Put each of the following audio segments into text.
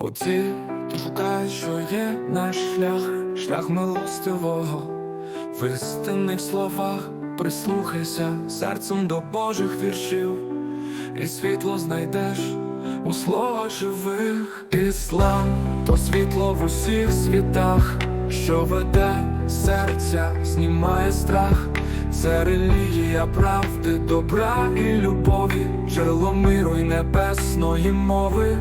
Оці шукаєш, що є наш шлях, шлях милостивого, в істинних словах прислухайся серцем до Божих віршів, і світло знайдеш у словах живих. Іслам то світло в усіх світах, що веде серця, знімає страх. Це релігія правди, добра і любові, джерело миру й небесної мови.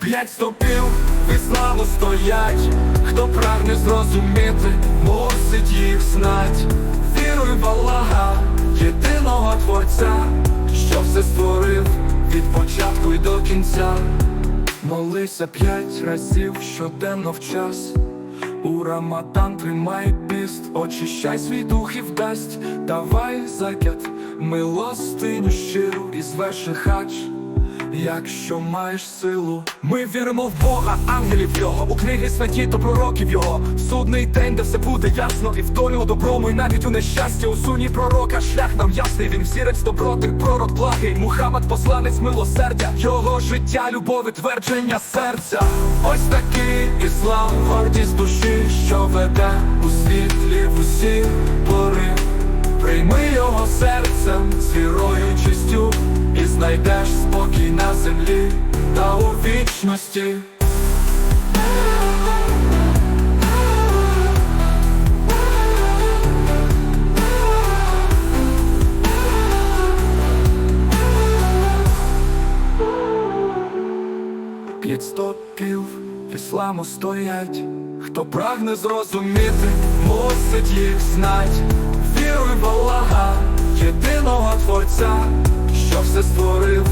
П'ять стопів від славу стоять, хто прагне зрозуміти, мусить їх знать. Віруй в Аллаха, єдиного творця, що все створив від початку й до кінця. Молися п'ять разів щоденно в час. У Рамадан тримай піст, очищай свій дух і вдасть, давай закят, милостиню щиру і зверши хач. Якщо маєш силу, ми віримо в Бога, ангелів Його, у книги святі та пророків Його. Судний день, де все буде ясно, і в долю доброму, і навіть у нещасті, у суні пророка, шлях нам ясний, він взірець доброти, пророк благий, Мухаммад, посланець милосердя, його життя, любов і твердження серця. Ось такий іслам, гордість душі, що веде у світлі в усі пори. Прийми його серцем з вірою чистю, і знайдеш спокій на землі та у вічності. П'ять стопів ісламу стоять, хто прагне зрозуміти, мусить їх знать. Віруй в Аллаха, єдиного творця, що все створив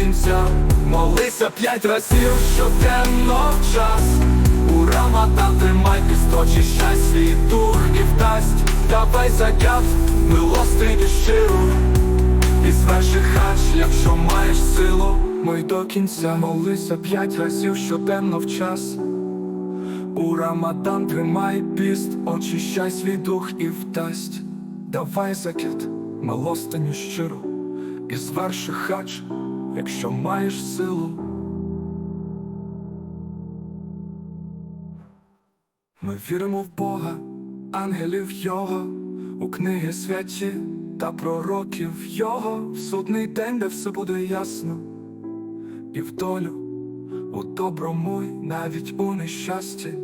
кінця. Молися п'ять разів щоденно в час. У Рамадан тримай пісточі, щай свій дух і вдасть. Давай закят, милостині щиру. І зверши хач, якщо маєш силу, ми до кінця молися п'ять разів щоденно в час. У Рамадан тримай піст, очищай свій дух і вдасть. Давай закид, милостиню щиру, і зверши хач, якщо маєш силу. Ми віримо в Бога, ангелів Його, у книги святі та пророків Його, в судний день, де все буде ясно, і в долю, у доброму, й навіть у нещасті,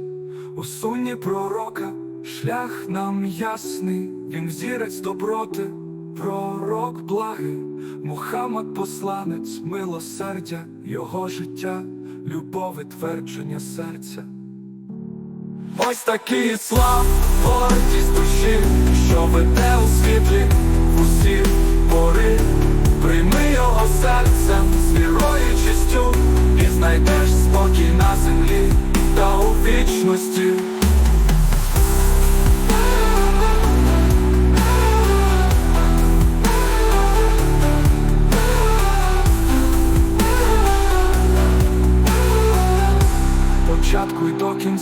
у сунні пророка, шлях нам ясний, він взірець доброти, пророк благий, Мухаммад посланець, милосердя, його життя, любов і твердження серця. Ось такий іслам, гордість душі, що веде у світлі усі пори. Прийми його серцем з вірою чистю, і знайдеш спокій на землі та у вічності.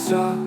Початку й до кінця